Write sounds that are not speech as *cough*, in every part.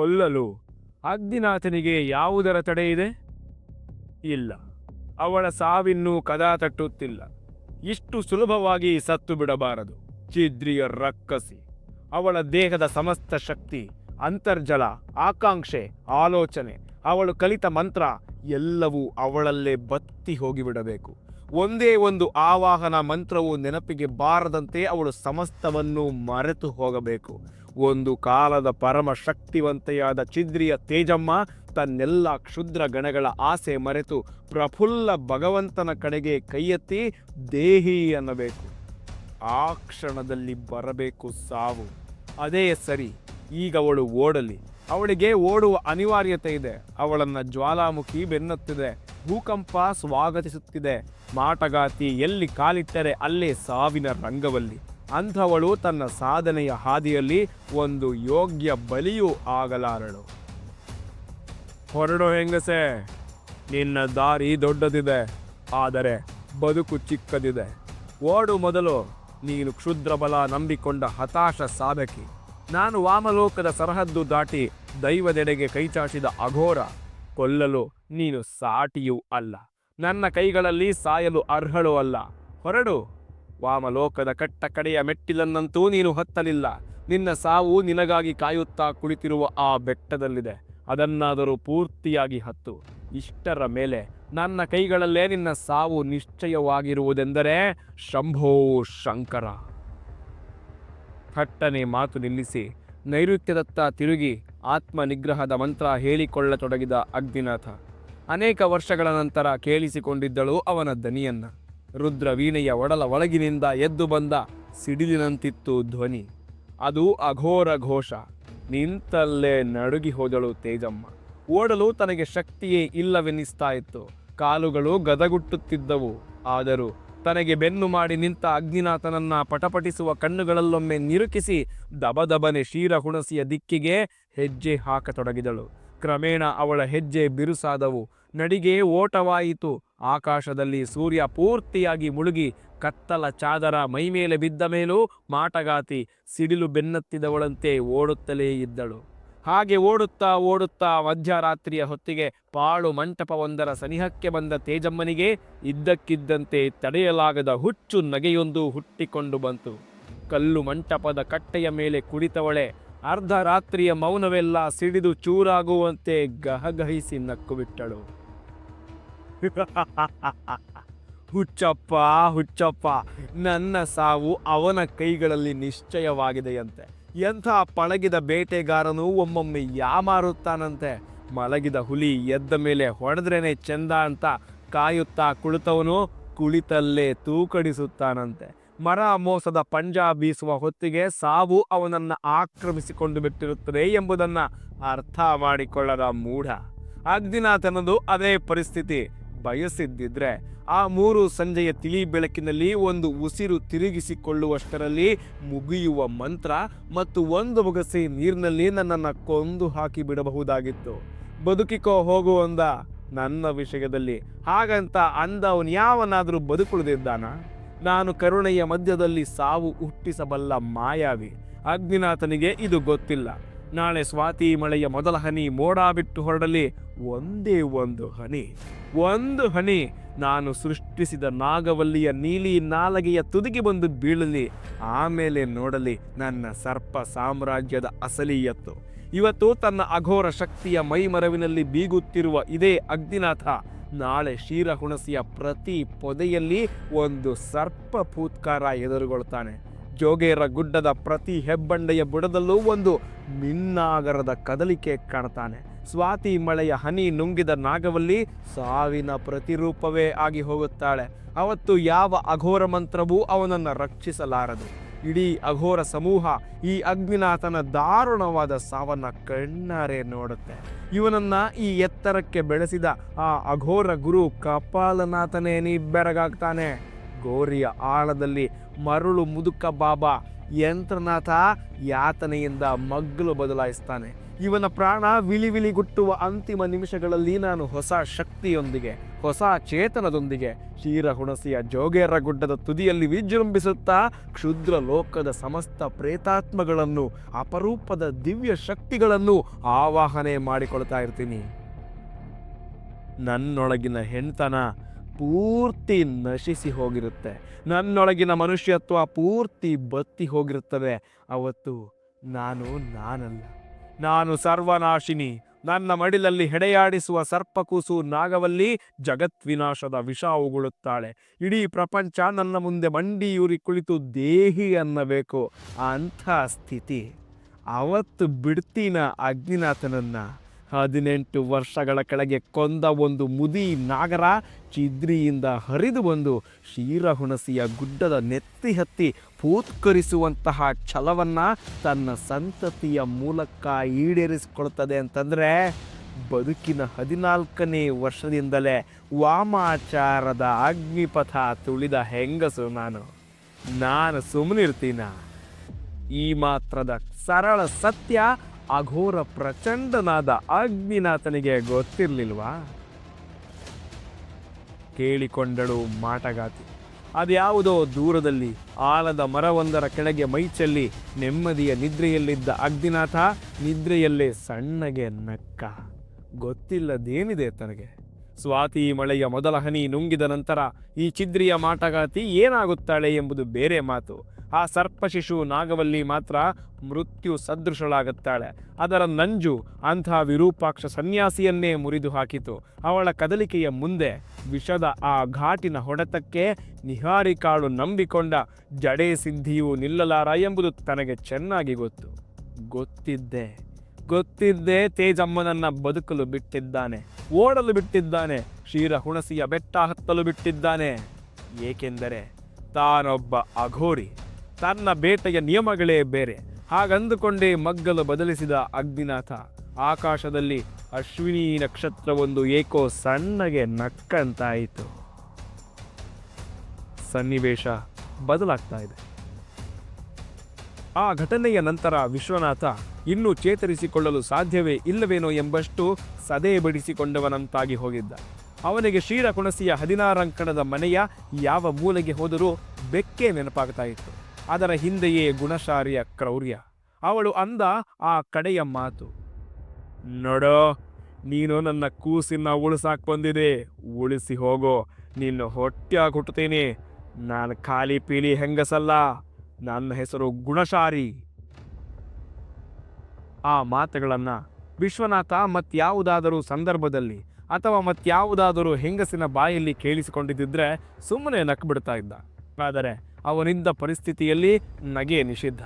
ಕೊಲ್ಲಲು ಅಗ್ನಿನಾಥನಿಗೆ ಯಾವುದರ ತಡೆಯಿದೆ ಇಲ್ಲ. ಅವಳ ಸಾವಿನ್ನೂ ಕದಾ ತಟ್ಟುತ್ತಿಲ್ಲ. ಇಷ್ಟು ಸುಲಭವಾಗಿ ಸತ್ತು ಬಿಡಬಾರದು. ಛಿದ್ರಿಯ ರಕ್ಕಸಿ. ಅವಳ ದೇಹದ ಸಮಸ್ತ ಶಕ್ತಿ, ಅಂತರ್ಜಲ, ಆಕಾಂಕ್ಷೆ, ಆಲೋಚನೆ, ಅವಳು ಕಲಿತ ಮಂತ್ರ ಎಲ್ಲವೂ ಅವಳಲ್ಲೇ ಬತ್ತಿ ಹೋಗಿಬಿಡಬೇಕು. ಒಂದೇ ಒಂದು ಆವಾಹನ ಮಂತ್ರವು ನೆನಪಿಗೆ ಬಾರದಂತೆ ಅವಳು ಸಮಸ್ತವನ್ನು ಮರೆತು ಹೋಗಬೇಕು. ಒಂದು ಕಾಲದ ಪರಮ ಶಕ್ತಿವಂತೆಯಾದ ಚಿದ್ರಿಯ ತೇಜಮ್ಮ ತನ್ನೆಲ್ಲ ಕ್ಷುದ್ರ ಗಣಗಳ ಆಸೆ ಮರೆತು ಪ್ರಫುಲ್ಲ ಭಗವಂತನ ಕಡೆಗೆ ಕೈಯೆತ್ತಿ ದೇಹಿ ಅನ್ನಬೇಕು. ಆ ಕ್ಷಣದಲ್ಲಿ ಬರಬೇಕು ಸಾವು. ಅದೇ ಸರಿ, ಈಗ ಅವಳು ಓಡಲಿ. ಅವಳಿಗೆ ಓಡುವ ಅನಿವಾರ್ಯತೆ ಇದೆ. ಅವಳನ್ನು ಜ್ವಾಲಾಮುಖಿ ಬೆನ್ನತ್ತಿದೆ. ಭೂಕಂಪ ಸ್ವಾಗತಿಸುತ್ತಿದೆ. ಮಾಟಗಾತಿ ಎಲ್ಲಿ ಕಾಲಿಟ್ಟರೆ ಅಲ್ಲೇ ಸಾವಿನ ರಂಗವಲ್ಲಿ. ಅಂಥವಳು ತನ್ನ ಸಾಧನೆಯ ಹಾದಿಯಲ್ಲಿ ಒಂದು ಯೋಗ್ಯ ಬಲಿಯೂ ಆಗಲಾರಳು. ಹೊರಡೋ ಹೆಂಗಸೆ, ನಿನ್ನ ದಾರಿ ದೊಡ್ಡದಿದೆ, ಆದರೆ ಬದುಕು ಚಿಕ್ಕದಿದೆ. ಓಡು ಮೊದಲು, ನೀನು ಕ್ಷುದ್ರ ಬಲ ನಂಬಿಕೊಂಡ ಹತಾಶ ಸಾಧಕಿ. ನಾನು ವಾಮಲೋಕದ ಸರಹದ್ದು ದಾಟಿ ದೈವದೆಡೆಗೆ ಕೈಚಾಚಿದ ಅಘೋರ, ಕೊಲ್ಲಲು ನೀನು ಸಾಟಿಯೂ ಅಲ್ಲ. ನನ್ನ ಕೈಗಳಲ್ಲಿ ಸಾಯಲು ಅರ್ಹಳು ಅಲ್ಲ. ಹೊರಡು. ವಾಮಲೋಕದ ಕಟ್ಟ ಕಡೆಯ ಮೆಟ್ಟಿಲನ್ನಂತೂ ನೀನು ಹತ್ತಲಿಲ್ಲ. ನಿನ್ನ ಸಾವು ನಿನಗಾಗಿ ಕಾಯುತ್ತಾ ಕುಳಿತಿರುವ ಆ ಬೆಟ್ಟದಲ್ಲಿದೆ. ಅದನ್ನಾದರೂ ಪೂರ್ತಿಯಾಗಿ ಹತ್ತು. ಇಷ್ಟರ ಮೇಲೆ ನನ್ನ ಕೈಗಳಲ್ಲೇ ನಿನ್ನ ಸಾವು ನಿಶ್ಚಯವಾಗಿರುವುದೆಂದರೆ ಶಂಭೋ ಶಂಕರ. ಥಟ್ಟನೆ ಮಾತು ನಿಲ್ಲಿಸಿ ನೈಋತ್ಯದತ್ತ ತಿರುಗಿ ಆತ್ಮ ನಿಗ್ರಹದ ಮಂತ್ರ ಹೇಳಿಕೊಳ್ಳತೊಡಗಿದ ಅಗ್ನಿನಾಥ. ಅನೇಕ ವರ್ಷಗಳ ನಂತರ ಕೇಳಿಸಿಕೊಂಡಿದ್ದಳು ಅವನ ದನಿಯನ್ನ. ರುದ್ರ ವೀಣೆಯ ಒಡಲ ಒಳಗಿನಿಂದ ಎದ್ದು ಬಂದ ಸಿಡಿಲಿನಂತಿತ್ತು ಧ್ವನಿ. ಅದು ಅಘೋರ ಘೋಷ. ನಿಂತಲ್ಲೇ ನಡುಗಿ ಹೋದಳು ತೇಜಮ್ಮ. ಓಡಲು ತನಗೆ ಶಕ್ತಿಯೇ ಇಲ್ಲವೆನಿಸ್ತಾ ಇತ್ತು ಕಾಲುಗಳು ಗದಗುಟ್ಟುತ್ತಿದ್ದವು. ಆದರೂ ತನಗೆ ಬೆನ್ನು ಮಾಡಿ ನಿಂತ ಅಗ್ನಿನಾಥನನ್ನ ಪಟಪಟಿಸುವ ಕಣ್ಣುಗಳಲ್ಲೊಮ್ಮೆ ನಿರುಕಿಸಿ ದಬದಬನೆ ಶೀರ ಹುಣಸಿಯ ದಿಕ್ಕಿಗೆ ಹೆಜ್ಜೆ ಹಾಕತೊಡಗಿದಳು. ಕ್ರಮೇಣ ಅವಳ ಹೆಜ್ಜೆ ಬಿರುಸಾದವು. ನಡಿಗೆ ಓಟವಾಯಿತು. ಆಕಾಶದಲ್ಲಿ ಸೂರ್ಯ ಪೂರ್ತಿಯಾಗಿ ಮುಳುಗಿ, ಕತ್ತಲ ಚಾದರ ಮೈಮೇಲೆ ಬಿದ್ದ ಮೇಲೂ ಮಾಟಗಾತಿ ಸಿಡಿಲು ಬೆನ್ನತ್ತಿದವಳಂತೆ ಓಡುತ್ತಲೇ ಇದ್ದಳು. ಹಾಗೆ ಓಡುತ್ತಾ ಓಡುತ್ತಾ ಮಧ್ಯರಾತ್ರಿಯ ಹೊತ್ತಿಗೆ ಪಾಳು ಮಂಟಪವೊಂದರ ಸನಿಹಕ್ಕೆ ಬಂದ ತೇಜಮ್ಮನಿಗೆ ಇದ್ದಕ್ಕಿದ್ದಂತೆ ತಡೆಯಲಾಗದ ಹುಚ್ಚು ನಗೆಯೊಂದು ಹುಟ್ಟಿಕೊಂಡು ಬಂತು. ಕಲ್ಲು ಮಂಟಪದ ಕಟ್ಟೆಯ ಮೇಲೆ ಕುಳಿತವಳೆ ಅರ್ಧ ರಾತ್ರಿಯ ಮೌನವೆಲ್ಲ ಸಿಡಿದು ಚೂರಾಗುವಂತೆ ಗಹಗಹಿಸಿ ನಕ್ಕು ಬಿಟ್ಟಳು *laughs* ಹುಚ್ಚಪ್ಪ ಹುಚ್ಚಪ್ಪ, ನನ್ನ ಸಾವು ಅವನ ಕೈಗಳಲ್ಲಿ ನಿಶ್ಚಯವಾಗಿದೆಯಂತೆ. ಎಂಥ ಪಳಗಿದ ಬೇಟೆಗಾರನು ಒಮ್ಮೊಮ್ಮೆ ಯಾಮಾರುತ್ತಾನಂತೆ ಮಲಗಿದ ಹುಲಿ ಎದ್ದ ಮೇಲೆ ಹೊಡೆದ್ರೇನೆ ಚೆಂದ ಅಂತ ಕಾಯುತ್ತಾ ಕುಳಿತವನು ಕುಳಿತಲ್ಲೇ ತೂಕಡಿಸುತ್ತಾನಂತೆ. ಮರ ಮೋಸದ ಪಂಜಾ ಬೀಸುವ ಹೊತ್ತಿಗೆ ಸಾವು ಅವನನ್ನು ಆಕ್ರಮಿಸಿಕೊಂಡು ಬಿಟ್ಟಿರುತ್ತದೆ ಎಂಬುದನ್ನು ಅರ್ಥ ಮಾಡಿಕೊಳ್ಳದ ಮೂಢ. ಅಗ್ನಿನಾಥನದು ಅದೇ ಪರಿಸ್ಥಿತಿ. ಬಯಸಿದ್ದಿದ್ರೆ ಆ ಮೂರು ಸಂಜೆಯ ತಿಳಿ ಬೆಳಕಿನಲ್ಲಿ ಒಂದು ಉಸಿರು ತಿರುಗಿಸಿಕೊಳ್ಳುವಷ್ಟರಲ್ಲಿ ಮುಗಿಯುವ ಮಂತ್ರ ಮತ್ತು ಒಂದು ಮುಗಸಿ ನೀರಿನಲ್ಲಿ ನನ್ನನ್ನು ಕೊಂದು ಹಾಕಿ ಬಿಡಬಹುದಾಗಿತ್ತು. ಬದುಕಿಕೋ ಹೋಗು ಅಂದ ನನ್ನ ವಿಷಯದಲ್ಲಿ. ಹಾಗಂತ ಅಂದ ಅವನು ಯಾವನಾದರೂ ಬದುಕುಳಿದಿದ್ದಾನ? ನಾನು ಕರುಣೆಯ ಮಧ್ಯದಲ್ಲಿ ಸಾವು ಹುಟ್ಟಿಸಬಲ್ಲ ಮಾಯಾವಿ. ಅಗ್ನಿನಾಥನಿಗೆ ಇದು ಗೊತ್ತಿಲ್ಲ. ನಾಳೆ ಸ್ವಾತಿ ಮಳೆಯ ಮೊದಲ ಹನಿ ಮೋಡ ಬಿಟ್ಟು ಹೊರಡಲಿ. ಒಂದೇ ಒಂದು ಹನಿ. ಒಂದು ಹನಿ. ನಾನು ಸೃಷ್ಟಿಸಿದ ನಾಗವಲ್ಲಿಯ ನೀಲಿ ನಾಲಗೆಯ ತುದಿಗೆ ಬಂದು ಬೀಳಲಿ. ಆಮೇಲೆ ನೋಡಲಿ ನನ್ನ ಸರ್ಪ ಸಾಮ್ರಾಜ್ಯದ ಅಸಲಿಯತ್ತು. ಇವತ್ತು ತನ್ನ ಅಘೋರ ಶಕ್ತಿಯ ಮೈಮರವಿನಲ್ಲಿ ಬೀಗುತ್ತಿರುವ ಇದೇ ಅಗ್ನಿನಾಥ. ನಾಳೆ ಕ್ಷೀರಹುಣಸಿಯ ಪ್ರತಿ ಪೊದೆಯಲ್ಲಿ ಒಂದು ಸರ್ಪ ಪೂತ್ಕಾರ ಎದುರುಗೊಳ್ತಾನೆ. ಜೋಗೇರ ಗುಡ್ಡದ ಪ್ರತಿ ಹೆಬ್ಬಂಡೆಯ ಬುಡದಲ್ಲೂ ಒಂದು ಮಿನ್ನಾಗರದ ಕದಲಿಕೆ ಕಾಣ್ತಾನೆ. ಸ್ವಾತಿ ಮಳೆಯ ಹನಿ ನುಂಗಿದ ನಾಗವಲ್ಲಿ ಸಾವಿನ ಪ್ರತಿರೂಪವೇ ಆಗಿ ಹೋಗುತ್ತಾಳೆ. ಅವತ್ತು ಯಾವ ಅಘೋರ ಮಂತ್ರವೂ ಅವನನ್ನು ರಕ್ಷಿಸಲಾರದು. ಇಡೀ ಅಘೋರ ಸಮೂಹ ಈ ಅಗ್ನಿನಾಥನ ದಾರುಣವಾದ ಸಾವನ್ನ ಕಣ್ಣಾರೆ ನೋಡುತ್ತೆ. ಇವನನ್ನ ಈ ಎತ್ತರಕ್ಕೆ ಬೆಳೆಸಿದ ಆ ಅಘೋರ ಗುರು ಕಪಾಲನಾಥನೇ ನೀ ಬೆರಗಾಗ್ತಾನೆ. ಗೋರಿಯ ಆಳದಲ್ಲಿ ಮರುಳು ಮುದುಕ ಬಾಬಾ ಯಂತ್ರನಾಥ ಯಾತನೆಯಿಂದ ಮಗ್ಗಲು ಬದಲಾಯಿಸ್ತಾನೆ. ಇವನ ಪ್ರಾಣ ವಿಳಿ ವಿಳಿಗುಟ್ಟುವ ಅಂತಿಮ ನಿಮಿಷಗಳಲ್ಲಿ ನಾನು ಹೊಸ ಶಕ್ತಿಯೊಂದಿಗೆ, ಹೊಸ ಚೇತನದೊಂದಿಗೆ ಕ್ಷೀರಹುಣಸಿಯ ಜೋಗೇರ ಗುಡ್ಡದ ತುದಿಯಲ್ಲಿ ವಿಜೃಂಭಿಸುತ್ತಾ ಕ್ಷುದ್ರ ಲೋಕದ ಸಮಸ್ತ ಪ್ರೇತಾತ್ಮಗಳನ್ನು, ಅಪರೂಪದ ದಿವ್ಯ ಶಕ್ತಿಗಳನ್ನು ಆವಾಹನೆ ಮಾಡಿಕೊಳ್ತಾ ಇರ್ತೀನಿ. ನನ್ನೊಳಗಿನ ಹೆಣ್ತನ ಪೂರ್ತಿ ನಶಿಸಿ ಹೋಗಿರುತ್ತೆ. ನನ್ನೊಳಗಿನ ಮನುಷ್ಯತ್ವ ಪೂರ್ತಿ ಬತ್ತಿ ಹೋಗಿರುತ್ತದೆ. ಅವತ್ತು ನಾನು ನಾನಲ್ಲ. ನಾನು ಸರ್ವನಾಶಿನಿ. ನನ್ನ ಮಡಿಲಲ್ಲಿ ಹೆಡೆಯಾಡಿಸುವ ಸರ್ಪಕೂಸು ನಾಗವಲ್ಲಿ ಜಗತ್ವಿನಾಶದ ವಿಷ ಉಗುಳುತ್ತಾಳೆ. ಇಡೀ ಪ್ರಪಂಚ ನನ್ನ ಮುಂದೆ ಮಂಡಿಯೂರಿ ಕುಳಿತು ದೇಹಿ ಅನ್ನಬೇಕು. ಅಂಥ ಸ್ಥಿತಿ. ಅವತ್ತು ಬಿಡ್ತೀನ ಅಗ್ನಿನಾಥನನ್ನ. ಹದಿನೆಂಟು ವರ್ಷಗಳ ಕೆಳಗೆ ಕೊಂದ ಒಂದು ಮುದಿ ನಾಗರ ಚಿದ್ರಿಯಿಂದ ಹರಿದು ಬಂದು ಕ್ಷೀರಹುಣಸಿಯ ಗುಡ್ಡದ ನೆತ್ತಿ ಹತ್ತಿ ಪೂತ್ಕರಿಸುವಂತಹ ಛಲವನ್ನು ತನ್ನ ಸಂತತಿಯ ಮೂಲಕ ಈಡೇರಿಸಿಕೊಳ್ತದೆ ಅಂತಂದ್ರೆ ಬದುಕಿನ ಹದಿನಾಲ್ಕನೇ ವರ್ಷದಿಂದಲೇ ವಾಮಾಚಾರದ ಅಗ್ನಿಪಥ ತುಳಿದ ಹೆಂಗಸು ನಾನು. ನಾನು ಸುಮ್ಮನಿರ್ತೀನ ಈ ಮಾತ್ರದ ಸರಳ ಸತ್ಯ ಅಘೋರ ಪ್ರಚಂಡನಾದ ಅಗ್ನಿನಾಥನಿಗೆ ಗೊತ್ತಿರಲಿಲ್ವಾ? ಕೇಳಿಕೊಂಡಳು ಮಾಟಗಾತಿ. ಅದ್ಯಾವುದೋ ದೂರದಲ್ಲಿ ಆಲದ ಮರವೊಂದರ ಕೆಳಗೆ ಮೈಚಲ್ಲಿ ನೆಮ್ಮದಿಯ ನಿದ್ರೆಯಲ್ಲಿದ್ದ ಅಗ್ನಿನಾಥ ನಿದ್ರೆಯಲ್ಲೇ ಸಣ್ಣಗೆ ನಕ್ಕ. ಗೊತ್ತಿಲ್ಲದೇನಿದೆ ತನಗೆ. ಸ್ವಾತಿ ಮಳೆಯ ಮೊದಲ ಹನಿ ನುಂಗಿದ ನಂತರ ಈ ಚಿದ್ರಿಯ ಮಾಟಗಾತಿ ಏನಾಗುತ್ತಾಳೆ ಎಂಬುದು ಬೇರೆ ಮಾತು. ಆ ಸರ್ಪಶಿಶು ನಾಗವಲ್ಲಿ ಮಾತ್ರ ಮೃತ್ಯು ಸದೃಶಳಾಗುತ್ತಾಳೆ. ಅದರ ನಂಜು ಅಂಥ ವಿರೂಪಾಕ್ಷ ಸನ್ಯಾಸಿಯನ್ನೇ ಮುರಿದು ಹಾಕಿತು. ಅವಳ ಕದಲಿಕೆಯ ಮುಂದೆ ವಿಷದ ಆ ಘಾಟಿನ ಹೊಡೆತಕ್ಕೆ ನಿಹಾರಿಕಾಳು ನಂಬಿಕೊಂಡ ಜಡೆ ಸಿದ್ಧಿಯು ನಿಲ್ಲಲಾರ ಎಂಬುದು ತನಗೆ ಚೆನ್ನಾಗಿ ಗೊತ್ತು. ಗೊತ್ತಿದ್ದೆ. ಗೊತ್ತಿದ್ದೇ ತೇಜಮ್ಮನನ್ನ ಬದುಕಲು ಬಿಟ್ಟಿದ್ದಾನೆ. ಓಡಲು ಬಿಟ್ಟಿದ್ದಾನೆ. ಶೀರ ಹುಣಸಿಯ ಬೆಟ್ಟ ಹತ್ತಲು ಬಿಟ್ಟಿದ್ದಾನೆ. ಏಕೆಂದರೆ ತಾನೊಬ್ಬ ಅಘೋರಿ. ತನ್ನ ಬೇಟೆಯ ನಿಯಮಗಳೇ ಬೇರೆ. ಹಾಗಂದುಕೊಂಡೇ ಮಗ್ಗಲು ಬದಲಿಸಿದ ಅಗ್ನಿನಾಥ. ಆಕಾಶದಲ್ಲಿ ಅಶ್ವಿನಿ ನಕ್ಷತ್ರವೊಂದು ಏಕೋ ಸಣ್ಣಗೆ ನಕ್ಕಂತಾಯಿತು. ಸನ್ನಿವೇಶ ಬದಲಾಗ್ತಾ ಇದೆ. ಆ ಘಟನೆಯ ನಂತರ ವಿಶ್ವನಾಥ ಇನ್ನೂ ಚೇತರಿಸಿಕೊಳ್ಳಲು ಸಾಧ್ಯವೇ ಇಲ್ಲವೇನೋ ಎಂಬಷ್ಟು ಸದೆ ಬಡಿಸಿಕೊಂಡವನಂತಾಗಿ ಹೋಗಿದ್ದ. ಅವನಿಗೆ ಕ್ಷೀರಕುಣಸಿಯ ಹದಿನಾರಂಕಣದ ಮನೆಯ ಯಾವ ಮೂಲೆಗೆ ಹೋದರೂ ಬೆಕ್ಕೆ ನೆನಪಾಗ್ತಾ ಇತ್ತು. ಅದರ ಹಿಂದೆಯೇ ಗುಣಶಾರಿಯ ಕ್ರೌರ್ಯ. ಅವಳು ಅಂದ ಆ ಕಡೆಯ ಮಾತು, ನೋಡೋ, ನೀನು ನನ್ನ ಕೂಸಿನ ಉಳಿಸಾಕ್ ಬಂದಿದೆ. ಉಳಿಸಿ ಹೋಗೋ, ನಿನ್ನ ಹೊಟ್ಟೆಯಾಗಿ ಹುಟ್ಟುತ್ತೀನಿ ನಾನು ಖಾಲಿ ಪೀಲಿ ಹೆಂಗಸಲ್ಲ, ನನ್ನ ಹೆಸರು ಗುಣಶಾರಿ ಆ ಮಾತುಗಳನ್ನು ವಿಶ್ವನಾಥ ಮತ್ಯಾವುದಾದರೂ ಸಂದರ್ಭದಲ್ಲಿ ಅಥವಾ ಮತ್ಯಾವುದಾದರೂ ಹೆಂಗಸಿನ ಬಾಯಲ್ಲಿ ಕೇಳಿಸಿಕೊಂಡಿದ್ದಿದ್ರೆ ಸುಮ್ಮನೆ ನಕ್ಬಿಡ್ತಾ ಇದ್ದ. ಆದರೆ ಅವನಿದ್ದ ಪರಿಸ್ಥಿತಿಯಲ್ಲಿ ನಗೆ ನಿಷಿದ್ಧ.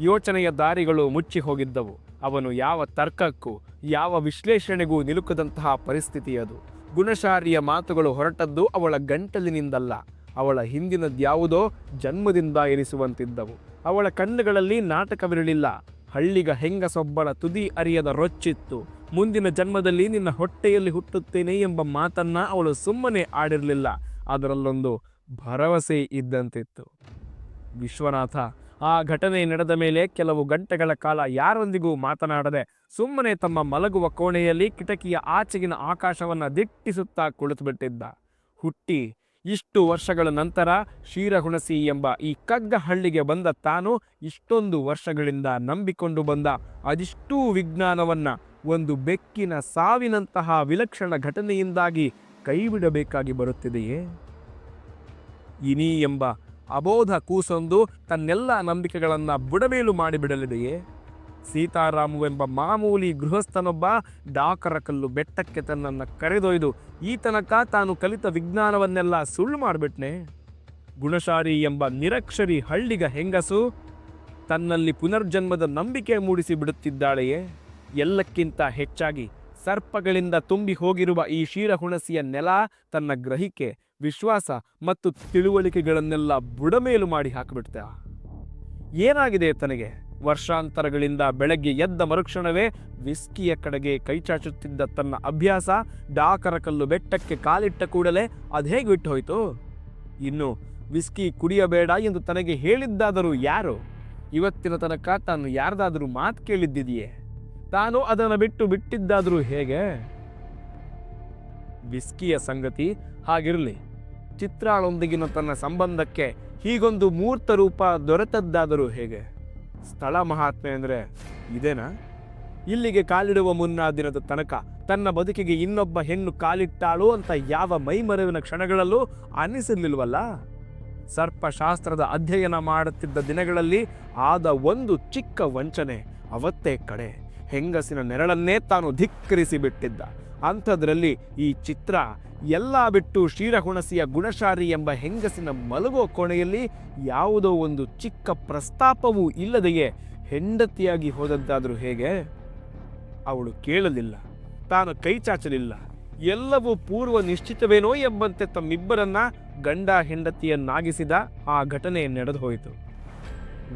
ಯೋಚನೆಯ ದಾರಿಗಳು ಮುಚ್ಚಿ ಹೋಗಿದ್ದವು. ಅವನು ಯಾವ ತರ್ಕಕ್ಕೂ, ಯಾವ ವಿಶ್ಲೇಷಣೆಗೂ ನಿಲುಕದಂತಹ ಪರಿಸ್ಥಿತಿ ಅದು. ಗುಣಶಾರಿಯ ಮಾತುಗಳು ಹೊರಟದ್ದು ಅವಳ ಗಂಟಲಿನಿಂದಲ್ಲ. ಅವಳ ಹಿಂದಿನದ್ಯಾವುದೋ ಜನ್ಮದಿಂದ ಎನಿಸುವಂತಿದ್ದವು. ಅವಳ ಕಣ್ಣುಗಳಲ್ಲಿ ನಾಟಕವಿರಲಿಲ್ಲ. ಹಳ್ಳಿಗ ಹೆಂಗಸೊಬ್ಬಳ ತುದಿ ಅರಿಯದ ರೊಚ್ಚಿತ್ತು. ಮುಂದಿನ ಜನ್ಮದಲ್ಲಿ ನಿನ್ನ ಹೊಟ್ಟೆಯಲ್ಲಿ ಹುಟ್ಟುತ್ತೇನೆ ಎಂಬ ಮಾತನ್ನ ಅವಳು ಸುಮ್ಮನೆ ಆಡಿರಲಿಲ್ಲ. ಅದರಲ್ಲೊಂದು ಭರವಸೆ ಇದ್ದಂತಿತ್ತು. ವಿಶ್ವನಾಥ, ಆ ಘಟನೆ ನಡೆದ ಮೇಲೆ ಕೆಲವು ಗಂಟೆಗಳ ಕಾಲ ಯಾರೊಂದಿಗೂ ಮಾತನಾಡದೆ ಸುಮ್ಮನೆ ತಮ್ಮ ಮಲಗುವ ಕೋಣೆಯಲ್ಲಿ ಕಿಟಕಿಯ ಆಚೆಗಿನ ಆಕಾಶವನ್ನು ದಿಟ್ಟಿಸುತ್ತಾ ಕುಳಿತುಬಿಟ್ಟಿದ್ದ. ಹುಟ್ಟಿ, ಇಷ್ಟು ವರ್ಷಗಳ ನಂತರ ಕ್ಷೀರಹುಣಸಿ ಎಂಬ ಈ ಕಗ್ಗ ಹಳ್ಳಿಗೆ ಬಂದ ತಾನು ಇಷ್ಟೊಂದು ವರ್ಷಗಳಿಂದ ನಂಬಿಕೊಂಡು ಬಂದ ಅದಿಷ್ಟೂ ವಿಜ್ಞಾನವನ್ನ ಒಂದು ಬೆಕ್ಕಿನ ಸಾವಿನಂತಹ ವಿಲಕ್ಷಣ ಘಟನೆಯಿಂದಾಗಿ ಕೈಬಿಡಬೇಕಾಗಿ ಬರುತ್ತಿದೆಯೇ? ಇನಿ ಎಂಬ ಅಬೋಧ ಕೂಸೊಂದು ತನ್ನೆಲ್ಲ ನಂಬಿಕೆಗಳನ್ನು ಬುಡಮೇಲು ಮಾಡಿಬಿಡಲಿದೆಯೇ? ಸೀತಾರಾಮು ಎಂಬ ಮಾಮೂಲಿ ಗೃಹಸ್ಥನೊಬ್ಬ ಡಾಕರ ಕಲ್ಲು ಬೆಟ್ಟಕ್ಕೆ ತನ್ನನ್ನು ಕರೆದೊಯ್ದು ಈ ತನಕ ತಾನು ಕಲಿತ ವಿಜ್ಞಾನವನ್ನೆಲ್ಲ ಸುಳ್ಳು ಮಾಡಿಬಿಟ್ನೆ? ಗುಣಶಾರಿ ಎಂಬ ನಿರಕ್ಷರಿ ಹಳ್ಳಿಗ ಹೆಂಗಸು ತನ್ನಲ್ಲಿ ಪುನರ್ಜನ್ಮದ ನಂಬಿಕೆ ಮೂಡಿಸಿ ಬಿಡುತ್ತಿದ್ದಾಳೆಯೇ? ಎಲ್ಲಕ್ಕಿಂತ ಹೆಚ್ಚಾಗಿ ಸರ್ಪಗಳಿಂದ ತುಂಬಿ ಹೋಗಿರುವ ಈ ಕ್ಷೀರಹುಣಸಿಯ ನೆಲ ತನ್ನ ಗ್ರಹಿಕೆ, ವಿಶ್ವಾಸ ಮತ್ತು ತಿಳುವಳಿಕೆಗಳನ್ನೆಲ್ಲ ಬುಡಮೇಲು ಮಾಡಿ ಹಾಕಿಬಿಡ್ತೇವ ಏನಾಗಿದೆ ತನಗೆ? ವರ್ಷಾಂತರಗಳಿಂದ ಬೆಳಗ್ಗೆ ಎದ್ದ ಮರುಕ್ಷಣವೇ ವಿಸ್ಕಿಯ ಕಡೆಗೆ ಕೈಚಾಚುತ್ತಿದ್ದ ತನ್ನ ಅಭ್ಯಾಸ ಡಾಕರ ಕಲ್ಲು ಬೆಟ್ಟಕ್ಕೆ ಕಾಲಿಟ್ಟ ಕೂಡಲೇ ಅದೇಗೆ ಬಿಟ್ಟು ಹೋಯಿತು ಇನ್ನು ವಿಸ್ಕಿ ಕುಡಿಯಬೇಡ ಎಂದು ತನಗೆ ಹೇಳಿದ್ದಾದರೂ ಯಾರು? ಇವತ್ತಿನ ತನಕ ತಾನು ಯಾರ್ದಾದರೂ ಮಾತು ಕೇಳಿದ್ದಿದೆಯೇ? ತಾನು ಅದನ್ನು ಬಿಟ್ಟು ಬಿಟ್ಟಿದ್ದಾದರೂ ಹೇಗೆ? ವಿಸ್ಕಿಯ ಸಂಗತಿ ಹಾಗಿರಲಿ. ಚಿತ್ರಾಳೊಂದಿಗಿನ ತನ್ನ ಸಂಬಂಧಕ್ಕೆ ಹೀಗೊಂದು ಮೂರ್ತ ರೂಪ ದೊರೆತದ್ದಾದರೂ ಹೇಗೆ? ಸ್ಥಳ ಮಹಾತ್ಮೆ ಅಂದರೆ ಇದೇನಾ? ಇಲ್ಲಿಗೆ ಕಾಲಿಡುವ ಮುನ್ನ ದಿನದ ತನಕ ತನ್ನ ಬದುಕಿಗೆ ಇನ್ನೊಬ್ಬ ಹೆಣ್ಣು ಕಾಲಿಟ್ಟಾಳು ಅಂತ ಯಾವ ಮೈಮರೆವಿನ ಕ್ಷಣಗಳಲ್ಲೂ ಅನಿಸಿರ್ಲಿಲ್ವಲ್ಲ? ಸರ್ಪಶಾಸ್ತ್ರದ ಅಧ್ಯಯನ ಮಾಡುತ್ತಿದ್ದ ದಿನಗಳಲ್ಲಿ ಆದ ಒಂದು ಚಿಕ್ಕ ವಂಚನೆ ಅವತ್ತೇ ಕಡೆ. ಹೆಂಗಸಿನ ನೆರಳನ್ನೇ ತಾನು ಧಿಕ್ಕರಿಸಿ ಬಿಟ್ಟಿದ್ದ ಅಂಥದ್ರಲ್ಲಿ ಈ ಚಿತ್ರ ಎಲ್ಲ ಬಿಟ್ಟು ಶ್ರೀರಹುಣಸಿಯ ಗುಣಶಾರಿ ಎಂಬ ಹೆಂಗಸಿನ ಮಲಗುವ ಕೋಣೆಯಲ್ಲಿ ಯಾವುದೋ ಒಂದು ಚಿಕ್ಕ ಪ್ರಸ್ತಾಪವೂ ಇಲ್ಲದೆಯೇ ಹೆಂಡತಿಯಾಗಿ ಹೋದದ್ದಾದರೂ ಹೇಗೆ? ಅವಳು ಕೇಳಲಿಲ್ಲ. ತಾನು ಕೈ ಚಾಚಲಿಲ್ಲ. ಎಲ್ಲವೂ ಪೂರ್ವ ನಿಶ್ಚಿತವೇನೋ ಎಂಬಂತೆ ತಮ್ಮಿಬ್ಬರನ್ನ ಗಂಡ ಹೆಂಡತಿಯನ್ನಾಗಿಸಿದ ಆ ಘಟನೆ ನಡೆದು ಹೋಯಿತು.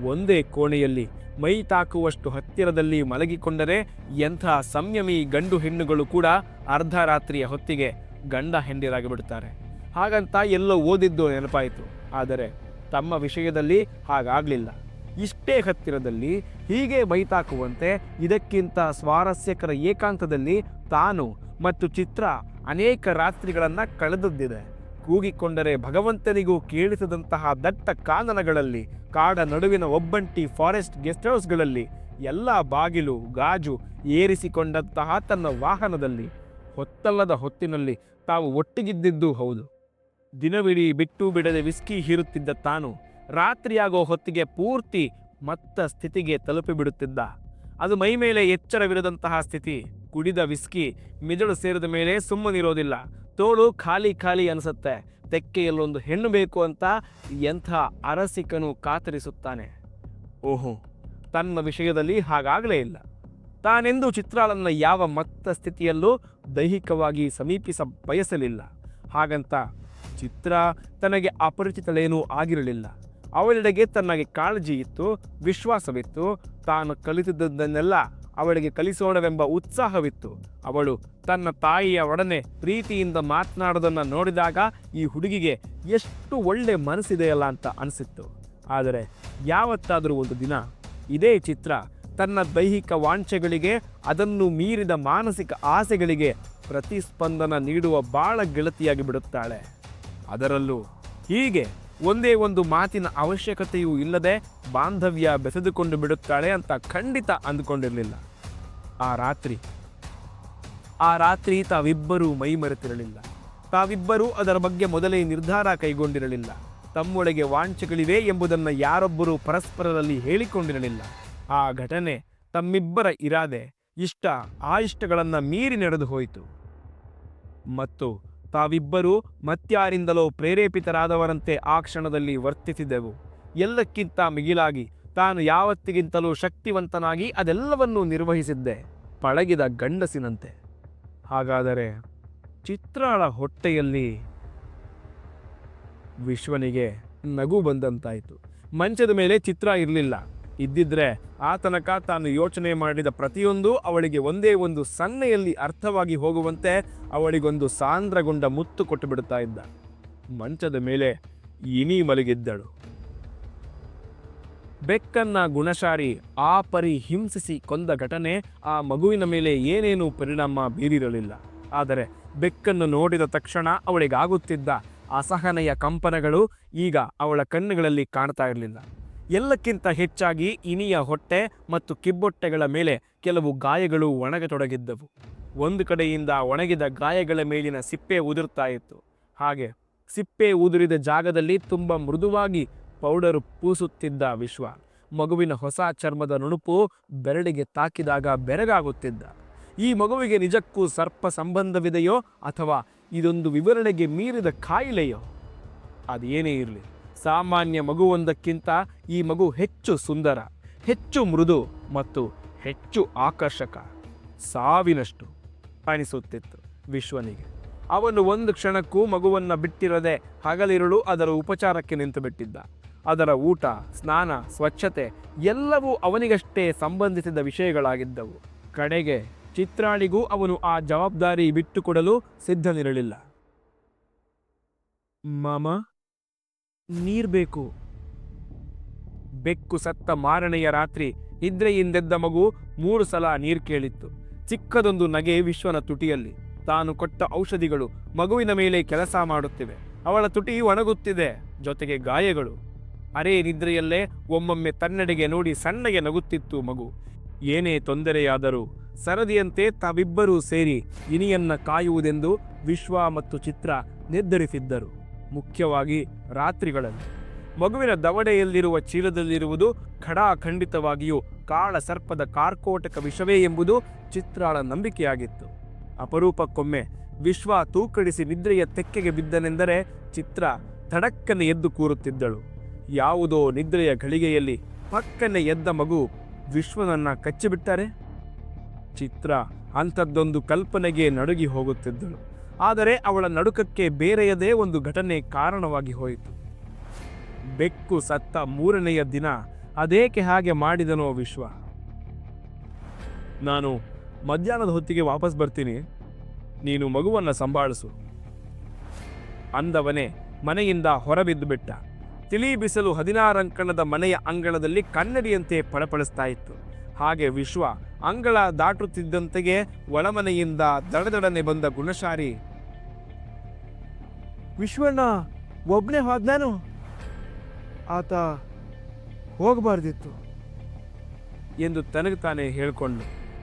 ಒಂದೇ ಕೋಣೆಯಲ್ಲಿ ಮೈ ತಾಕುವಷ್ಟು ಹತ್ತಿರದಲ್ಲಿ ಮಲಗಿಕೊಂಡರೆ ಎಂಥ ಸಂಯಮಿ ಗಂಡು ಹೆಣ್ಣುಗಳು ಕೂಡ ಅರ್ಧ ರಾತ್ರಿಯ ಹೊತ್ತಿಗೆ ಗಂಡ ಹೆಂಡಿರಾಗಿ ಬಿಡುತ್ತಾರೆ ಹಾಗಂತ ಎಲ್ಲೋ ಓದಿದ್ದು ನೆನಪಾಯಿತು. ಆದರೆ ತಮ್ಮ ವಿಷಯದಲ್ಲಿ ಹಾಗಾಗಲಿಲ್ಲ. ಇಷ್ಟೇ ಹತ್ತಿರದಲ್ಲಿ ಹೀಗೆ ಮೈತಾಕುವಂತೆ ಇದಕ್ಕಿಂತ ಸ್ವಾರಸ್ಯಕರ ಏಕಾಂತದಲ್ಲಿ ತಾನು ಮತ್ತು ಚಿತ್ರ ಅನೇಕ ರಾತ್ರಿಗಳನ್ನು ಕಳೆದದ್ದಿದೆ. ಕೂಗಿಕೊಂಡರೆ ಭಗವಂತನಿಗೂ ಕೇಳಿಸದಂತಹ ದಟ್ಟ ಕಾನನಗಳಲ್ಲಿ, ಕಾಡ ನಡುವಿನ ಒಬ್ಬಂಟಿ ಫಾರೆಸ್ಟ್ ಗೆಸ್ಟ್ ಹೌಸ್ಗಳಲ್ಲಿ ಎಲ್ಲ ಬಾಗಿಲು, ಗಾಜು ಏರಿಸಿಕೊಂಡಂತಹ ತನ್ನ ವಾಹನದಲ್ಲಿ. ಹೊತ್ತಲ್ಲದ ಹೊತ್ತಿನಲ್ಲಿ ತಾವು ಒಟ್ಟಿಗಿದ್ದಿದ್ದು ಹೌದು. ದಿನವಿಡೀ ಬಿಟ್ಟು ಬಿಡದೆ ವಿಸ್ಕಿ ಹೀರುತ್ತಿದ್ದ ತಾನು ರಾತ್ರಿಯಾಗೋ ಹೊತ್ತಿಗೆ ಪೂರ್ತಿ ಮತ್ತ ಸ್ಥಿತಿಗೆ ತಲುಪಿಬಿಡುತ್ತಿದ್ದ. ಅದು ಮೈಮೇಲೆ ಎಚ್ಚರವಿರದಂತಹ ಸ್ಥಿತಿ. ಕುಡಿದ ವಿಸ್ಕಿ ಮಿದುಳು ಸೇರಿದ ಮೇಲೆ ಸುಮ್ಮನಿರೋದಿಲ್ಲ. ತೋಳು ಖಾಲಿ ಖಾಲಿ ಅನಿಸುತ್ತೆ. ತೆಕ್ಕೆಯಲ್ಲೊಂದು ಹೆಣ್ಣು ಬೇಕು ಅಂತ ಎಂಥ ಅರಸಿಕನು ಕಾತರಿಸುತ್ತಾನೆ. ಓಹೋ, ತನ್ನ ವಿಷಯದಲ್ಲಿ ಹಾಗಾಗಲೇ ಇಲ್ಲ. ತಾನೆಂದು ಚಿತ್ರಾಳನ್ನು ಯಾವ ಮತ್ತ ಸ್ಥಿತಿಯಲ್ಲೂ ದೈಹಿಕವಾಗಿ ಸಮೀಪಿಸ ಬಯಸಲಿಲ್ಲ. ಹಾಗಂತ ಚಿತ್ರ ತನಗೆ ಅಪರಿಚಿತಳೇನೂ ಆಗಿರಲಿಲ್ಲ. ಅವಳೆಡೆಗೆ ತನಗೆ ಕಾಳಜಿ ಇತ್ತು, ವಿಶ್ವಾಸವಿತ್ತು. ತಾನು ಕಲಿತಿದ್ದದ್ದನ್ನೆಲ್ಲ ಅವಳಿಗೆ ಕಲಿಸೋಣವೆಂಬ ಉತ್ಸಾಹವಿತ್ತು. ಅವಳು ತನ್ನ ತಾಯಿಯ ಒಡನೆ ಪ್ರೀತಿಯಿಂದ ಮಾತನಾಡೋದನ್ನು ನೋಡಿದಾಗ ಈ ಹುಡುಗಿಗೆ ಎಷ್ಟು ಒಳ್ಳೆ ಮನಸ್ಸಿದೆಯಲ್ಲ ಅಂತ ಅನಿಸಿತ್ತು. ಆದರೆ ಯಾವತ್ತಾದರೂ ಒಂದು ದಿನ ಇದೇ ಚಿತ್ರ ತನ್ನ ದೈಹಿಕ ವಾಂಛೆಗಳಿಗೆ, ಅದನ್ನು ಮೀರಿದ ಮಾನಸಿಕ ಆಸೆಗಳಿಗೆ ಪ್ರತಿಸ್ಪಂದನ ನೀಡುವ ಬಾಳ ಗೆಳತಿಯಾಗಿ ಬಿಡುತ್ತಾಳೆ. ಅದರಲ್ಲೂ ಹೀಗೆ ಒಂದೇ ಒಂದು ಮಾತಿನ ಅವಶ್ಯಕತೆಯೂ ಇಲ್ಲದೆ ಬಾಂಧವ್ಯ ಬೆಸೆದುಕೊಂಡು ಬಿಡುತ್ತಾಳೆ ಅಂತ ಖಂಡಿತ ಅಂದುಕೊಂಡಿರಲಿಲ್ಲ. ಆ ರಾತ್ರಿ ಆ ರಾತ್ರಿ ತಾವಿಬ್ಬರೂ ಮೈಮರೆತಿರಲಿಲ್ಲ ತಾವಿಬ್ಬರೂ ಅದರ ಬಗ್ಗೆ ಮೊದಲೇ ನಿರ್ಧಾರ ಕೈಗೊಂಡಿರಲಿಲ್ಲ. ತಮ್ಮೊಳಗೆ ವಾಂಛೆಗಳಿವೆ ಎಂಬುದನ್ನು ಯಾರೊಬ್ಬರೂ ಪರಸ್ಪರರಲ್ಲಿ ಹೇಳಿಕೊಂಡಿರಲಿಲ್ಲ. ಆ ಘಟನೆ ತಮ್ಮಿಬ್ಬರ ಇರಾದೆ, ಇಷ್ಟ ಆ ಇಷ್ಟಗಳನ್ನು ಮೀರಿ ನಡೆದು ಹೋಯಿತು. ಮತ್ತು ತಾವಿಬ್ಬರೂ ಮತ್ಯಾರಿಂದಲೋ ಪ್ರೇರೇಪಿತರಾದವರಂತೆ ಆ ಕ್ಷಣದಲ್ಲಿ ವರ್ತಿಸಿದೆವು. ಎಲ್ಲಕ್ಕಿಂತ ಮಿಗಿಲಾಗಿ ತಾನು ಯಾವತ್ತಿಗಿಂತಲೂ ಶಕ್ತಿವಂತನಾಗಿ ಅದೆಲ್ಲವನ್ನೂ ನಿರ್ವಹಿಸಿದ್ದೆ, ಪಳಗಿದ ಗಂಡಸಿನಂತೆ. ಹಾಗಾದರೆ ಚಿತ್ರಾಳ ಹೊಟ್ಟೆಯಲ್ಲಿ ವಿಶ್ವನಿಗೆ ನಗು ಬಂದಂತಾಯಿತು. ಮಂಚದ ಮೇಲೆ ಚಿತ್ರ ಇರಲಿಲ್ಲ. ಇದ್ದಿದ್ರೆ ಆ ತನಕ ತಾನು ಯೋಚನೆ ಮಾಡಿದ ಪ್ರತಿಯೊಂದು ಅವಳಿಗೆ ಒಂದೇ ಒಂದು ಸನ್ನೆಯಲ್ಲಿ ಅರ್ಥವಾಗಿ ಹೋಗುವಂತೆ ಅವಳಿಗೊಂದು ಸಾಂದ್ರಗೊಂಡ ಮುತ್ತು ಕೊಟ್ಟು ಬಿಡುತ್ತಾ ಇದ್ದ. ಮಂಚದ ಮೇಲೆ ಇನಿ ಮಲಗಿದ್ದಳು. ಬೆಕ್ಕನ್ನ ಗುಣಶಾರಿ ಆ ಪರಿ ಹಿಂಸಿಸಿ ಕೊಂದ ಘಟನೆ ಆ ಮಗುವಿನ ಮೇಲೆ ಏನೇನೂ ಪರಿಣಾಮ ಬೀರಿರಲಿಲ್ಲ. ಆದರೆ ಬೆಕ್ಕನ್ನು ನೋಡಿದ ತಕ್ಷಣ ಅವಳಿಗಾಗುತ್ತಿದ್ದ ಅಸಹನೆಯ ಕಂಪನಗಳು ಈಗ ಅವಳ ಕಣ್ಣುಗಳಲ್ಲಿ ಕಾಣ್ತಾ ಇರಲಿಲ್ಲ. ಎಲ್ಲಕ್ಕಿಂತ ಹೆಚ್ಚಾಗಿ ಇನಿಯ ಹೊಟ್ಟೆ ಮತ್ತು ಕಿಬ್ಬೊಟ್ಟೆಗಳ ಮೇಲೆ ಕೆಲವು ಗಾಯಗಳು ಒಣಗತೊಡಗಿದ್ದವು. ಒಂದು ಕಡೆಯಿಂದ ಒಣಗಿದ ಗಾಯಗಳ ಮೇಲಿನ ಸಿಪ್ಪೆ ಉದುರ್ತಾ ಇತ್ತು. ಹಾಗೆ ಸಿಪ್ಪೆ ಉದುರಿದ ಜಾಗದಲ್ಲಿ ತುಂಬ ಮೃದುವಾಗಿ ಪೌಡರು ಪೂಸುತ್ತಿದ್ದ ವಿಶ್ವ. ಮಗುವಿನ ಹೊಸ ಚರ್ಮದ ನುಣುಪು ಬೆರಳಿಗೆ ತಾಕಿದಾಗ ಬೆರಗಾಗುತ್ತಿದ್ದ. ಈ ಮಗುವಿಗೆ ನಿಜಕ್ಕೂ ಸರ್ಪ ಸಂಬಂಧವಿದೆಯೋ ಅಥವಾ ಇದೊಂದು ವಿವರಣೆಗೆ ಮೀರಿದ ಕಾಯಿಲೆಯೋ? ಅದೇನೇ ಇರಲಿ. ಸಾಮಾನ್ಯ ಮಗುವೊಂದಕ್ಕಿಂತ ಈ ಮಗು ಹೆಚ್ಚು ಸುಂದರ, ಹೆಚ್ಚು ಮೃದು ಮತ್ತು ಹೆಚ್ಚು ಆಕರ್ಷಕ. ಸಾವಿನಷ್ಟು. ಅನಿಸುತ್ತಿತ್ತು ವಿಶ್ವನಿಗೆ. ಅವನು ಒಂದು ಕ್ಷಣಕ್ಕೂ ಮಗುವನ್ನು ಬಿಟ್ಟಿರದೆ ಹಗಲಿರುಳು ಅದರ ಉಪಚಾರಕ್ಕೆ ನಿಂತು ಬಿಟ್ಟಿದ್ದ ಅದರ ಊಟ, ಸ್ನಾನ, ಸ್ವಚ್ಛತೆ ಎಲ್ಲವೂ ಅವನಿಗಷ್ಟೇ ಸಂಬಂಧಿಸಿದ ವಿಷಯಗಳಾಗಿದ್ದವು. ಕಡೆಗೆ ಚಿತ್ರಾಳಿಗೂ ಅವನು ಆ ಜವಾಬ್ದಾರಿ ಬಿಟ್ಟುಕೊಡಲು ಸಿದ್ಧನಿರಲಿಲ್ಲ. ಮಾಮ, ನೀರ್ ಬೇಕು. ಬೆಕ್ಕು ಸತ್ತ ಮಾರನೆಯ ರಾತ್ರಿ ನಿದ್ರೆಯಿಂದೆದ್ದ ಮಗು ಮೂರು ಸಲ ನೀರು ಕೇಳಿತ್ತು. ಚಿಕ್ಕದೊಂದು ನಗೆ ವಿಶ್ವನ ತುಟಿಯಲ್ಲಿ. ತಾನು ಕೊಟ್ಟ ಔಷಧಿಗಳು ಮಗುವಿನ ಮೇಲೆ ಕೆಲಸ ಮಾಡುತ್ತಿವೆ. ಅವಳ ತುಟಿ ಒಣಗುತ್ತಿದೆ, ಜೊತೆಗೆ ಗಾಯಗಳು. ಅರೆ ನಿದ್ರೆಯಲ್ಲೇ ಒಮ್ಮೊಮ್ಮೆ ತನ್ನಡೆಗೆ ನೋಡಿ ಸಣ್ಣಗೆ ನಗುತ್ತಿತ್ತು ಮಗು. ಏನೇ ತೊಂದರೆಯಾದರೂ ಸರದಿಯಂತೆ ತಾವಿಬ್ಬರೂ ಸೇರಿ ಇನಿಯನ್ನ ಕಾಯುವುದೆಂದು ವಿಶ್ವ ಮತ್ತು ಚಿತ್ರ ನಿರ್ಧರಿಸಿದ್ದರು. ಮುಖ್ಯವಾಗಿ ರಾತ್ರಿಗಳಲ್ಲಿ. ಮಗುವಿನ ದವಡೆಯಲ್ಲಿರುವ ಚೀಲದಲ್ಲಿರುವುದು ಖಡಾ ಖಂಡಿತವಾಗಿಯೂ ಕಾಳ ಸರ್ಪದ ಕಾರ್ಕೋಟಕ ವಿಷವೇ ಎಂಬುದು ಚಿತ್ರಾಳ ನಂಬಿಕೆಯಾಗಿತ್ತು. ಅಪರೂಪಕ್ಕೊಮ್ಮೆ ವಿಶ್ವ ತೂಕಡಿಸಿ ನಿದ್ರೆಯ ತೆಕ್ಕೆಗೆ ಬಿದ್ದನೆಂದರೆ ಚಿತ್ರ ತಡಕ್ಕನೆ ಎದ್ದು ಕೂರುತ್ತಿದ್ದಳು. ಯಾವುದೋ ನಿದ್ರೆಯ ಘಳಿಗೆಯಲ್ಲಿ ಪಕ್ಕನೆ ಎದ್ದ ಮಗು ವಿಶ್ವನನ್ನ ಕಚ್ಚಿಬಿಟ್ಟರೆ? ಚಿತ್ರ ಅಂಥದ್ದೊಂದು ಕಲ್ಪನೆಗೆ ನಡುಗಿ ಹೋಗುತ್ತಿದ್ದಳು. ಆದರೆ ಅವಳ ನಡುಕಕ್ಕೆ ಬೇರೆಯದೇ ಒಂದು ಘಟನೆ ಕಾರಣವಾಗಿ ಹೋಯಿತು. ಬೆಕ್ಕು ಸತ್ತ ಮೂರನೆಯ ದಿನ ಅದೇಕೆ ಹಾಗೆ ಮಾಡಿದನೋ ವಿಶ್ವ. ನಾನು ಮಧ್ಯಾಹ್ನದ ಹೊತ್ತಿಗೆ ವಾಪಸ್ ಬರ್ತೀನಿ. ನೀನು ಮಗುವನ್ನು ಸಂಭಾಳಿಸು. ಅಂದವನೇ ಮನೆಯಿಂದ ಹೊರಬಿದ್ದು ಬಿಟ್ಟ. ತಿಳಿ ಬಿಸಲು ಹದಿನಾರಂಕಣದ ಮನೆಯ ಅಂಗಳದಲ್ಲಿ ಕನ್ನಡಿಯಂತೆ ಪಳಪಳಿಸ್ತಾ ಇತ್ತು. ಹಾಗೆ ವಿಶ್ವ ಅಂಗಳ ದಾಟುತ್ತಿದ್ದಂತೆಯೇ ಒಳಮನೆಯಿಂದ ದಡದಡನೆ ಬಂದ ಗುಣಶಾರಿ ವಿಶ್ವಣ್ಣ, ಒಬ್ನೇ ಹೋದ್ನಾನು? ಆತ ಹೋಗಬಾರ್ದಿತ್ತು. ಎಂದು ತನಗೆ ತಾನೇ ಹೇಳಿಕೊಂಡು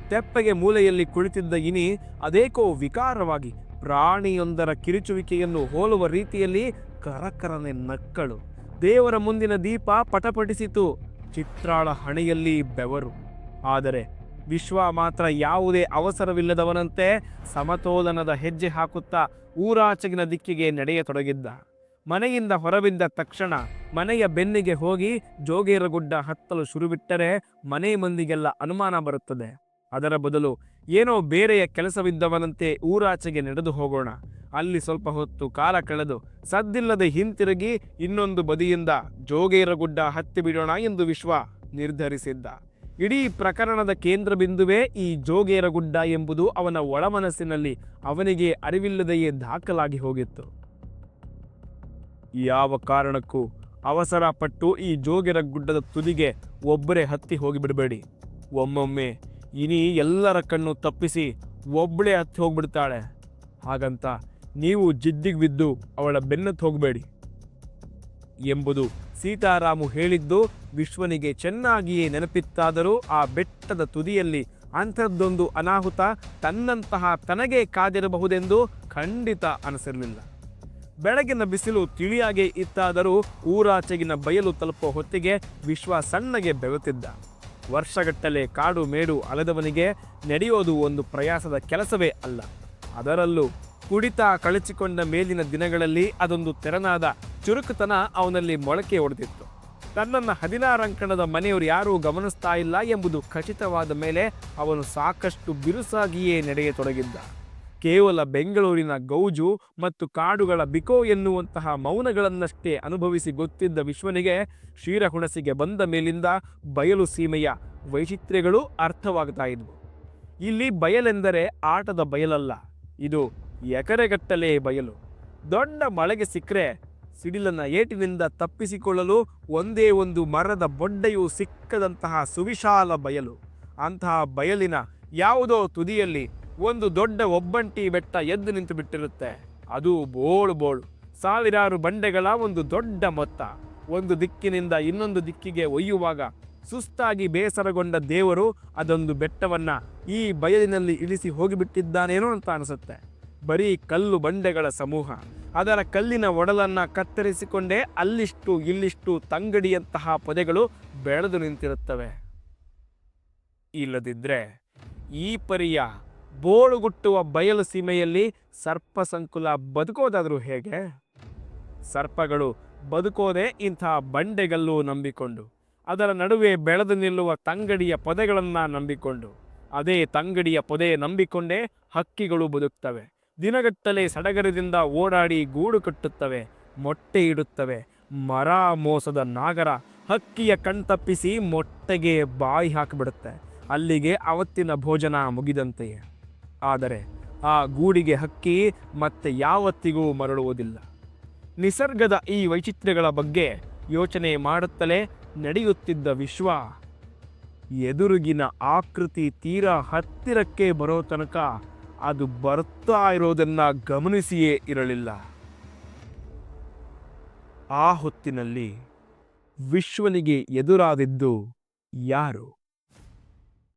ತೆಪ್ಪಗೆ ಮೂಲೆಯಲ್ಲಿ ಕುಳಿತಿದ್ದ ಇನಿ ಅದೇಕೋ ವಿಕಾರವಾಗಿ ಪ್ರಾಣಿಯೊಂದರ ಕಿರಿಚುವಿಕೆಯನ್ನು ಹೋಲುವ ರೀತಿಯಲ್ಲಿ ಕರಕರನೆ ನಕ್ಕಳು. ದೇವರ ಮುಂದಿನ ದೀಪ ಪಟಪಟಿಸಿತು. ಚಿತ್ರಾಳ ಹಣೆಯಲ್ಲಿ ಬೆವರು. ಆದರೆ ವಿಶ್ವ ಮಾತ್ರ ಯಾವುದೇ ಅವಸರವಿಲ್ಲದವನಂತೆ ಸಮತೋಲನದ ಹೆಜ್ಜೆ ಹಾಕುತ್ತಾ ಊರಾಚೆಗಿನ ದಿಕ್ಕಿಗೆ ನಡೆಯತೊಡಗಿದ್ದ. ಮನೆಯಿಂದ ಹೊರಬಿದ್ದ ತಕ್ಷಣ ಮನೆಯ ಬೆನ್ನಿಗೆ ಹೋಗಿ ಜೋಗೇರಗುಡ್ಡ ಹತ್ತಲು ಶುರುಬಿಟ್ಟರೆ ಮನೆ ಮಂದಿಗೆಲ್ಲ ಅನುಮಾನ ಬರುತ್ತದೆ. ಅದರ ಬದಲು ಏನೋ ಬೇರೆಯ ಕೆಲಸವಿದ್ದವನಂತೆ ಊರಾಚೆಗೆ ನಡೆದು ಹೋಗೋಣ. ಅಲ್ಲಿ ಸ್ವಲ್ಪ ಹೊತ್ತು ಕಾಲ ಕಳೆದು ಸದ್ದಿಲ್ಲದೆ ಹಿಂತಿರುಗಿ ಇನ್ನೊಂದು ಬದಿಯಿಂದ ಜೋಗೇರಗುಡ್ಡ ಹತ್ತಿ ಬಿಡೋಣ ಎಂದು ವಿಶ್ವ ನಿರ್ಧರಿಸಿದ್ದ. ಇಡೀ ಪ್ರಕರಣದ ಕೇಂದ್ರ ಬಿಂದುವೇ ಈ ಜೋಗೇರಗುಡ್ಡ ಎಂಬುದು ಅವನ ಒಳಮನಸ್ಸಿನಲ್ಲಿ ಅವನಿಗೆ ಅರಿವಿಲ್ಲದೆಯೇ ದಾಖಲಾಗಿ ಹೋಗಿತ್ತು. ಯಾವ ಕಾರಣಕ್ಕೂ ಅವಸರ ಪಟ್ಟು ಈ ಜೋಗಿರ ಗುಡ್ಡದ ತುದಿಗೆ ಒಬ್ಬರೇ ಹತ್ತಿ ಹೋಗಿಬಿಡಬೇಡಿ. ಒಮ್ಮೊಮ್ಮೆ ಇನಿ ಎಲ್ಲರ ಕಣ್ಣು ತಪ್ಪಿಸಿ ಒಬ್ಬಳೇ ಹತ್ತಿ ಹೋಗ್ಬಿಡ್ತಾಳೆ. ಹಾಗಂತ ನೀವು ಜಿದ್ದಿಗೆ ಬಿದ್ದು ಅವಳ ಬೆನ್ನತ್ತು ಹೋಗಬೇಡಿ. ಎಂಬುದು ಸೀತಾರಾಮು ಹೇಳಿದ್ದು ವಿಶ್ವನಿಗೆ ಚೆನ್ನಾಗಿಯೇ ನೆನಪಿತ್ತಾದರೂ ಆ ಬೆಟ್ಟದ ತುದಿಯಲ್ಲಿ ಅಂಥದ್ದೊಂದು ಅನಾಹುತ ತನ್ನಂತಹ ತನಗೇ ಕಾದಿರಬಹುದೆಂದು ಖಂಡಿತ ಅನಿಸಿರಲಿಲ್ಲ. ಬೆಳಗಿನ ಬಿಸಿಲು ತಿಳಿಯಾಗೆ ಇತ್ತಾದರೂ ಊರಾಚೆಗಿನ ಬಯಲು ತಲುಪೋ ಹೊತ್ತಿಗೆ ವಿಶ್ವ ಸಣ್ಣಗೆ ಬೆವೆತಿದ್ದ. ವರ್ಷಗಟ್ಟಲೆ ಕಾಡು ಮೇಡು ಅಲೆದವನಿಗೆ ನಡೆಯೋದು ಒಂದು ಪ್ರಯಾಸದ ಕೆಲಸವೇ ಅಲ್ಲ. ಅದರಲ್ಲೂ ಕುಡಿತ ಕಳಚಿಕೊಂಡ ಮೇಲಿನ ದಿನಗಳಲ್ಲಿ ಅದೊಂದು ತೆರನಾದ ಚುರುಕುತನ ಅವನಲ್ಲಿ ಮೊಳಕೆ ಹೊಡೆದಿತ್ತು ತನ್ನನ್ನು ಹದಿನಾರಂಕಣದ ಮನೆಯವರು ಯಾರೂ ಗಮನಿಸ್ತಾ ಇಲ್ಲ ಎಂಬುದು ಖಚಿತವಾದ ಮೇಲೆ ಅವನು ಸಾಕಷ್ಟು ಬಿರುಸಾಗಿಯೇ ನಡೆಯತೊಡಗಿದ್ದ. ಕೇವಲ ಬೆಂಗಳೂರಿನ ಗೌಜು ಮತ್ತು ಕಾಡುಗಳ ಬಿಕೋ ಎನ್ನುವಂತಹ ಮೌನಗಳನ್ನಷ್ಟೇ ಅನುಭವಿಸಿ ಗೊತ್ತಿದ್ದ ವಿಶ್ವನಿಗೆ ಕ್ಷೀರಹುಣಸಿಗೆ ಬಂದ ಮೇಲಿಂದ ಬಯಲು ಸೀಮೆಯ ವೈಚಿತ್ರ್ಯಗಳು ಅರ್ಥವಾಗ್ತಾ ಇದ್ವು. ಇಲ್ಲಿ ಬಯಲೆಂದರೆ ಆಟದ ಬಯಲಲ್ಲ, ಇದು ಎಕರೆಗಟ್ಟಲೆ ಬಯಲು. ದೊಡ್ಡ ಮಳೆಗೆ ಸಿಕ್ಕರೆ ಸಿಡಿಲನ ಏಟಿನಿಂದ ತಪ್ಪಿಸಿಕೊಳ್ಳಲು ಒಂದೇ ಒಂದು ಮರದ ಬೊಡ್ಡೆಯು ಸಿಕ್ಕದಂತಹ ಸುವಿಶಾಲ ಬಯಲು. ಅಂತಹ ಬಯಲಿನ ಯಾವುದೋ ತುದಿಯಲ್ಲಿ ಒಂದು ದೊಡ್ಡ ಒಬ್ಬಂಟಿ ಬೆಟ್ಟ ಎದ್ದು ನಿಂತು ಬಿಟ್ಟಿರುತ್ತೆ. ಅದು ಬೋಳು ಬೋಳು. ಸಾವಿರಾರು ಬಂಡೆಗಳ ಒಂದು ದೊಡ್ಡ ಮೊತ್ತ. ಒಂದು ದಿಕ್ಕಿನಿಂದ ಇನ್ನೊಂದು ದಿಕ್ಕಿಗೆ ಒಯ್ಯುವಾಗ ಸುಸ್ತಾಗಿ ಬೇಸರಗೊಂಡ ದೇವರು ಅದೊಂದು ಬೆಟ್ಟವನ್ನ ಈ ಬಯಲಿನಲ್ಲಿ ಇಳಿಸಿ ಹೋಗಿಬಿಟ್ಟಿದ್ದಾನೇನೋ ಅಂತ ಅನಿಸುತ್ತೆ. ಬರೀ ಕಲ್ಲು ಬಂಡೆಗಳ ಸಮೂಹ. ಅದರ ಕಲ್ಲಿನ ಒಡಲನ್ನ ಕತ್ತರಿಸಿಕೊಂಡೇ ಅಲ್ಲಿಷ್ಟು ಇಲ್ಲಿಷ್ಟು ತಂಗಡಿಯಂತಹ ಪೊದೆಗಳು ಬೆಳೆದು ನಿಂತಿರುತ್ತವೆ. ಇಲ್ಲದಿದ್ರೆ ಈ ಪರಿಯ ಬೋಳುಗುಟ್ಟುವ ಬಯಲು ಸೀಮೆಯಲ್ಲಿ ಸರ್ಪ ಸಂಕುಲ ಬದುಕೋದಾದರೂ ಹೇಗೆ? ಸರ್ಪಗಳು ಬದುಕೋದೆ ಇಂಥ ಬಂಡೆಗಲ್ಲು ನಂಬಿಕೊಂಡು, ಅದರ ನಡುವೆ ಬೆಳೆದು ನಿಲ್ಲುವ ತಂಗಡಿಯ ಪೊದೆಗಳನ್ನು ನಂಬಿಕೊಂಡು, ಅದೇ ತಂಗಡಿಯ ಪೊದೆ ನಂಬಿಕೊಂಡೇ ಹಕ್ಕಿಗಳು ಬದುಕ್ತವೆ. ದಿನಗಟ್ಟಲೆ ಸಡಗರದಿಂದ ಓಡಾಡಿ ಗೂಡು ಕಟ್ಟುತ್ತವೆ, ಮೊಟ್ಟೆ ಇಡುತ್ತವೆ. ಮರ ಮೋಸದ ನಾಗರ ಹಕ್ಕಿಯ ಕಣ್ತಪ್ಪಿಸಿ ಮೊಟ್ಟೆಗೆ ಬಾಯಿ ಹಾಕಿಬಿಡುತ್ತೆ. ಅಲ್ಲಿಗೆ ಅವತ್ತಿನ ಭೋಜನ ಮುಗಿದಂತೆಯೇ. ಆದರೆ ಆ ಗೂಡಿಗೆ ಹಕ್ಕಿ ಮತ್ತೆ ಯಾವತ್ತಿಗೂ ಮರಳುವುದಿಲ್ಲ. ನಿಸರ್ಗದ ಈ ವೈಚಿತ್ರ್ಯಗಳ ಬಗ್ಗೆ ಯೋಚನೆ ಮಾಡುತ್ತಲೇ ನಡೆಯುತ್ತಿದ್ದ ವಿಶ್ವ ಎದುರುಗಿನ ಆಕೃತಿ ತೀರಾ ಹತ್ತಿರಕ್ಕೆ ಬರೋ ತನಕ ಅದು ಬರುತ್ತಾ ಇರೋದನ್ನ ಗಮನಿಸಿಯೇ ಇರಲಿಲ್ಲ. ಆ ಹೊತ್ತಿನಲ್ಲಿ ವಿಶ್ವನಿಗೆ ಎದುರಾದಿದ್ದು ಯಾರು?